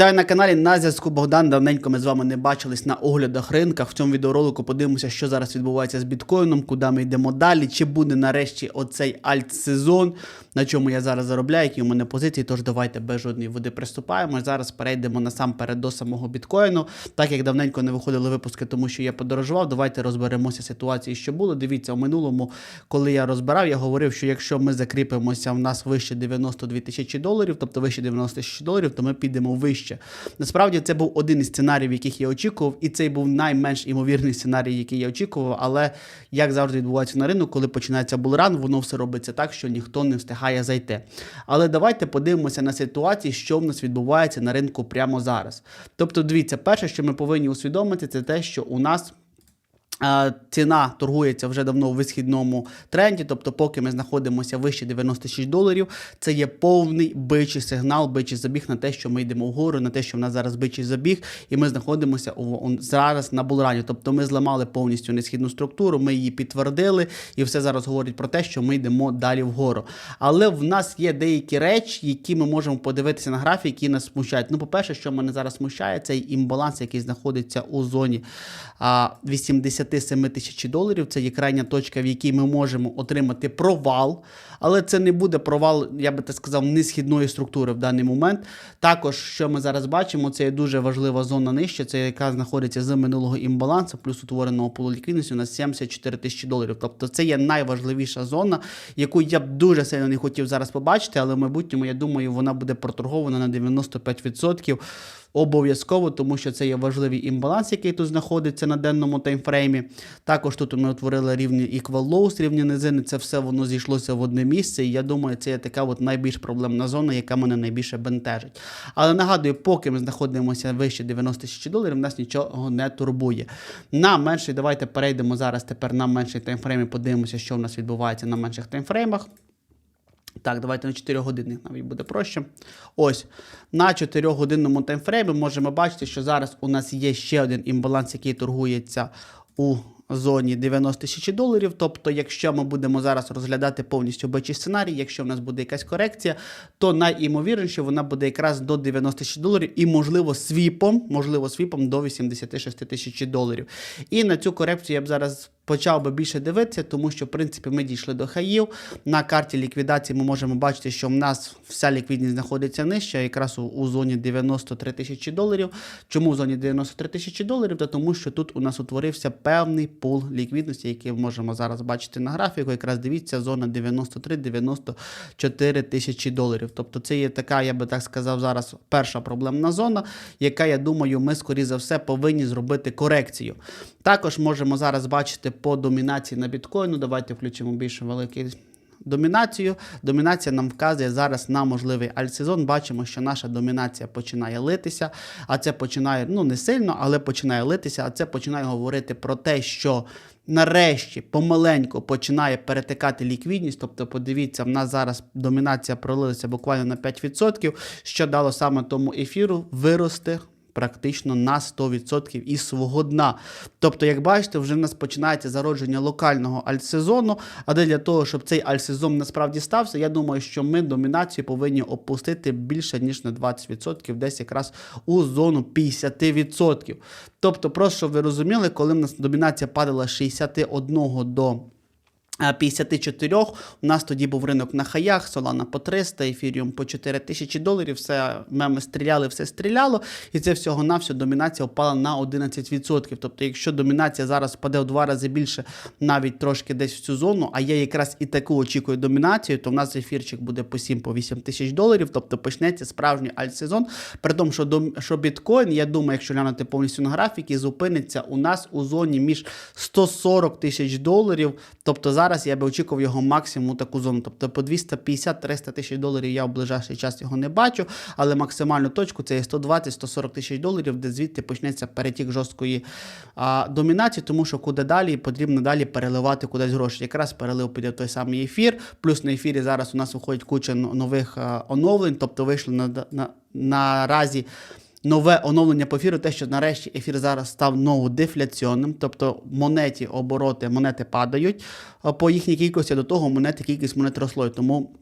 Вітаю на каналі на зв'язку Богдан. Давненько ми з вами не бачились на оглядах ринках. В цьому відеоролику подивимося, що зараз відбувається з біткоїном, куди ми йдемо далі. Чи буде нарешті оцей альт-сезон, на чому я зараз заробляю, які у мене позиції. Тож давайте без жодної води приступаємо. Зараз перейдемо насамперед до самого біткоїну. Так як давненько не виходили випуски, тому що я подорожував. Давайте розберемося ситуації, що було. Дивіться, у минулому, коли я розбирав, я говорив, що якщо ми закріпимося в нас вище 92 тисячі доларів, тобто вище 90 тисяч доларів, то ми підемо вище. Насправді це був один із сценаріїв, яких я очікував, і цей був найменш імовірний сценарій, який я очікував. Але як завжди відбувається на ринку, коли починається булран, воно все робиться так, що ніхто не встигає зайти. Але давайте подивимося на ситуацію, що в нас відбувається на ринку прямо зараз. Тобто, дивіться, перше, що ми повинні усвідомити, це те, що у нас. Ціна торгується вже давно у висхідному тренді, тобто, поки ми знаходимося вище 96 доларів, це є повний бичий сигнал, бичий забіг на те, що ми йдемо вгору, на те, що в нас зараз бичий забіг, і ми знаходимося зараз на булрані. Тобто ми зламали повністю несхідну структуру, ми її підтвердили, і все зараз говорить про те, що ми йдемо далі вгору. Але в нас є деякі речі, які ми можемо подивитися на графік, які нас смущають. Ну, по-перше, що мене зараз смущає, цей імбаланс, який знаходиться у зоні 80. 27 тисяч доларів. Це є крайня точка, в якій ми можемо отримати провал, але це не буде провал, я би так сказав, несхідної структури в даний момент. Також, що ми зараз бачимо, це є дуже важлива зона нижче, це яка знаходиться з минулого імбалансу, плюс утвореного полуліквідності на 74 тисячі доларів. Тобто це є найважливіша зона, яку я б дуже сильно не хотів зараз побачити, але в майбутньому, я думаю, вона буде проторгована на 95%. Обов'язково, тому що це є важливий імбаланс, який тут знаходиться на денному таймфреймі. Також тут ми утворили рівні equal lows, рівні низини. Це все воно зійшлося в одне місце. І я думаю, це є така от найбільш проблемна зона, яка мене найбільше бентежить. Але нагадую, поки ми знаходимося вище 90 тисяч доларів, нас нічого не турбує. На менший, давайте перейдемо зараз тепер на менший таймфрейм і подивимося, що в нас відбувається на менших таймфреймах. Так, давайте на 4 години навіть буде проще. Ось на 4 годинному таймфреймі можемо бачити, що зараз у нас є ще один імбаланс, який торгується у зоні 90 тисяч доларів. Тобто, якщо ми будемо зараз розглядати повністю бачий сценарій, якщо в нас буде якась корекція, то найімовірніше вона буде якраз до 90 тисяч доларів і, можливо, свіпом, можливо, свіпом до 86 тисяч доларів. І на цю корекцію я б зараз почав би більше дивитися, тому що, в принципі, ми дійшли до хаїв. На карті ліквідації ми можемо бачити, що в нас вся ліквідність знаходиться нижче, якраз у, у зоні 93 тисячі доларів. Чому в зоні 93 тисячі доларів? Та тому що тут у нас утворився певний пул ліквідності, який можемо зараз бачити на графіку. Якраз дивіться, зона 93-94 тисячі доларів. Тобто це є така, я би так сказав, зараз перша проблемна зона, яка, я думаю, ми, скоріше за все, повинні зробити корекцію. Також можемо зараз бачити по домінації на біткоїну. Давайте включимо більш великий домінацію. Домінація нам вказує зараз на можливий альтсезон. Бачимо, що наша домінація починає литися, а це починає ну не сильно, але починає литися. А це починає говорити про те, що. Нарешті помаленьку починає перетикати ліквідність. Тобто, подивіться, в нас зараз домінація пролилася буквально на 5%, що дало саме тому ефіру вирости практично на 100% із свого дна. Тобто, як бачите, вже в нас починається зародження локального альтсезону. А для того, щоб цей альтсезон насправді стався, я думаю, що ми домінацію повинні опустити більше ніж на 20%, десь якраз у зону 50%. Тобто, просто щоб ви розуміли, коли в нас домінація падала з 61 до. А 54 у нас тоді був ринок на хаях, Solana по 300, Ethereum по 4 тисячі доларів. Все меми стріляли, все стріляло, і це всього на всього домінація впала на 11%. Тобто, якщо домінація зараз впаде в два рази більше, навіть трошки десь в цю зону, а я якраз і таку очікую домінацію, то в нас ефірчик буде по 7 по 8 тисяч доларів. Тобто почнеться справжній альтсезон. При тому, що дом- що біткоін, я думаю, якщо глянути повністю на графіки, зупиниться у нас у зоні між 140 тисяч доларів. Тобто зараз я би очікував його максимум таку зону. Тобто по 250-300 тисяч доларів я в ближайший час його не бачу, але максимальну точку це є 120-140 тисяч доларів, де звідти почнеться перетік жорсткої а, домінації, тому що куди далі потрібно далі переливати кудись гроші. Якраз перелив піде той самий ефір. Плюс на ефірі зараз у нас виходить куча нових а, оновлень, тобто вийшли на, на, наразі нове оновлення по ефіру, те, що нарешті ефір зараз став новодефляційним, тобто монеті обороти, монети падають по їхній кількості, до того монети, кількість монет росло. Тому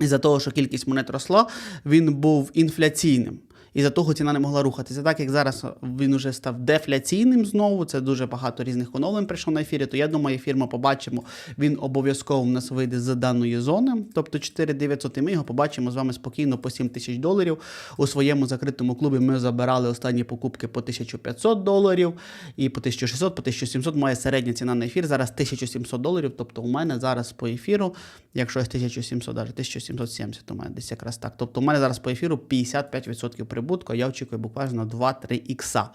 із-за того, що кількість монет росла, він був інфляційним. І за того ціна не могла рухатися. Так як зараз він уже став дефляційним знову, це дуже багато різних оновлень прийшло на ефірі, то я думаю, ефір ми побачимо, він обов'язково в нас вийде з даної зони, тобто 4900, і ми його побачимо з вами спокійно по 7 тисяч доларів. У своєму закритому клубі ми забирали останні покупки по 1500 доларів і по 1600, по 1700 моя середня ціна на ефір зараз 1700 доларів, тобто у мене зараз по ефіру, якщо ось 1700, навіть 1770 у мене десь якраз так. Тобто у мене зараз по ефіру 55% прибутку, а я очікую буквально 2-3 ікса.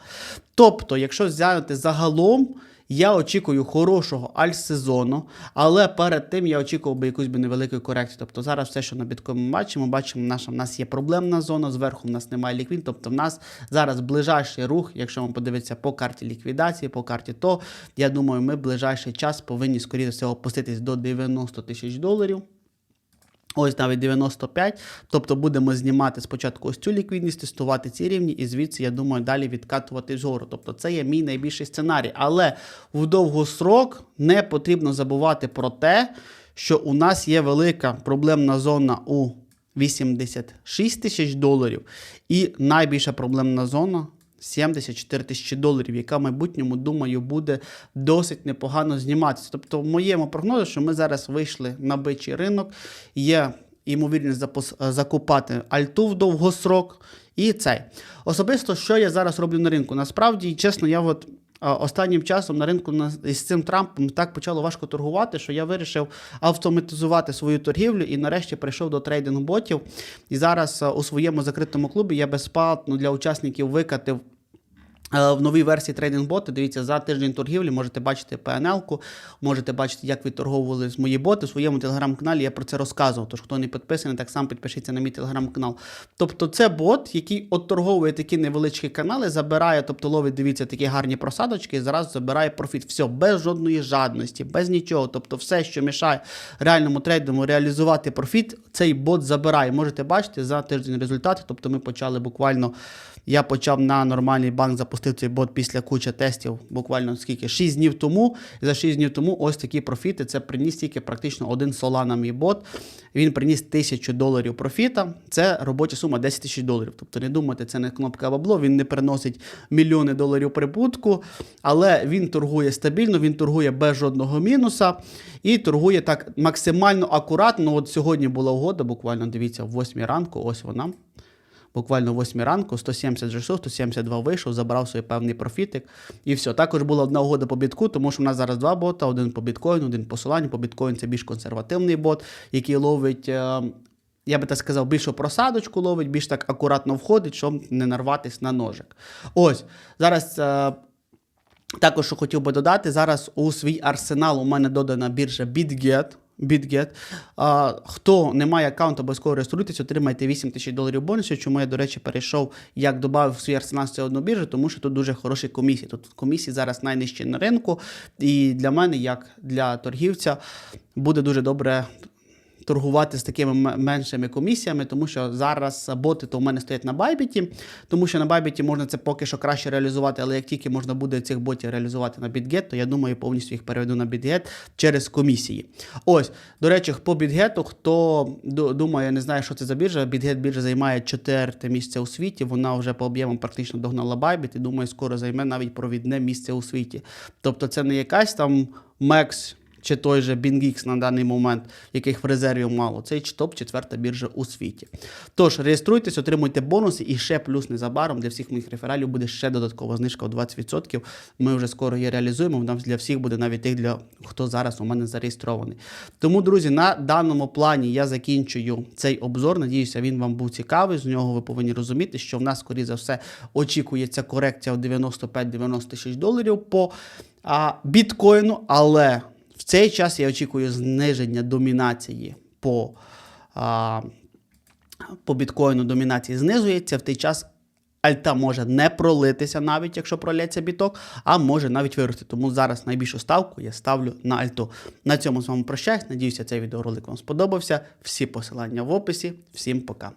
Тобто, якщо взяти загалом, я очікую хорошого альт-сезону, але перед тим я очікував би якусь би невелику корекцію. Тобто зараз все, що на біткоін ми бачимо, бачимо, наша, в нас є проблемна зона, зверху в нас немає ліквід. Тобто в нас зараз ближайший рух, якщо вам подивитися по карті ліквідації, по карті, то я думаю, ми ближайший час повинні скоріше всього опуститись до 90 тисяч доларів. Ось навіть 95. Тобто будемо знімати спочатку ось цю ліквідність, тестувати ці рівні, і звідси, я думаю, далі відкатувати згору. Тобто це є мій найбільший сценарій. Але в довгострок не потрібно забувати про те, що у нас є велика проблемна зона у 86 тисяч доларів, і найбільша проблемна зона 74 тисячі доларів, яка в майбутньому, думаю, буде досить непогано зніматися. Тобто, в моєму прогнозі, що ми зараз вийшли на бичий ринок, є ймовірність закупати альту в довгосрок і цей. Особисто, що я зараз роблю на ринку? Насправді, чесно, я от. Останнім часом на ринку із цим Трампом так почало важко торгувати, що я вирішив автоматизувати свою торгівлю і нарешті прийшов до трейдинг ботів. І зараз у своєму закритому клубі я безплатно для учасників викатив. Е, В новій версії трейдинг боти, дивіться, за тиждень торгівлі можете бачити PNL-ку, можете бачити, як відторговували мої боти. У своєму телеграм-каналі я про це розказував. Тож, хто не підписаний, так само підпишіться на мій телеграм-канал. Тобто, це бот, який отторговує такі невеличкі канали, забирає, тобто ловить, дивіться, такі гарні просадочки і зараз забирає профіт. Все, без жодної жадності, без нічого. Тобто, все, що мішає реальному трейдеру реалізувати профіт, цей бот забирає. Можете бачити за тиждень результати. Тобто, ми почали буквально. Я почав на нормальний банк, запустив цей бот після куча тестів, буквально скільки 6 днів тому. І за 6 днів тому ось такі профіти. Це приніс тільки практично один Solana мій бот. Він приніс тисячу доларів профіта. Це робоча сума 10 тисяч доларів. Тобто не думайте, це не кнопка бабло, він не приносить мільйони доларів прибутку, але він торгує стабільно, він торгує без жодного мінуса і торгує так максимально акуратно. От сьогодні була угода, буквально дивіться, в 8 ранку, ось вона. Буквально в 8 ранку, 170 зайшов, 172 вийшов, забрав свій певний профітик. І все. Також була одна угода по бітку, тому що в нас зараз два бота: один по біткоїну, один по Солані. По біткоїн це більш консервативний бот, який ловить. е, Я би так сказав, більшу просадочку ловить, більш так акуратно входить, щоб не нарватись на ножик. Ось зараз е, також що хотів би додати, зараз у свій арсенал у мене додана біржа BitGet. BitGet. А, хто не має аккаунту, обов'язково реєструйтесь, отримайте 8 тисяч доларів бонусів. Чому я, до речі, перейшов, як додав свій арсенал з цього біржу, тому що тут дуже хороші комісії. Тут комісії зараз найнижчі на ринку. І для мене, як для торгівця, буде дуже добре торгувати з такими меншими комісіями, тому що зараз боти то у мене стоять на Байбіті, тому що на Байбіті можна це поки що краще реалізувати, але як тільки можна буде цих ботів реалізувати на BitGet, то я думаю, повністю їх переведу на BitGet через комісії. Ось, до речі, по BitGet, хто думає, не знає, що це за біржа, BitGet біржа займає четверте місце у світі, вона вже по об'ємам практично догнала Bybit і думаю, скоро займе навіть провідне місце у світі. Тобто це не якась там Мекс чи той же BingX на даний момент, яких в резерві мало. Це топ четверта біржа у світі. Тож реєструйтесь, отримуйте бонуси і ще плюс незабаром для всіх моїх рефералів буде ще додаткова знижка у 20%. Ми вже скоро її реалізуємо. Вона для всіх буде навіть тих, для хто зараз у мене зареєстрований. Тому, друзі, на даному плані я закінчую цей обзор. Надіюся, він вам був цікавий. З нього ви повинні розуміти, що в нас, скоріше за все, очікується корекція в 95-90 тисяч доларів по а, біткоїну, але в цей час я очікую зниження домінації по, а, по біткоїну домінації знизується. В той час альта може не пролитися, навіть якщо пролється біток, а може навіть вирости. Тому зараз найбільшу ставку я ставлю на альту. На цьому з вами прощаюсь. Надіюся, цей відеоролик вам сподобався. Всі посилання в описі. Всім пока.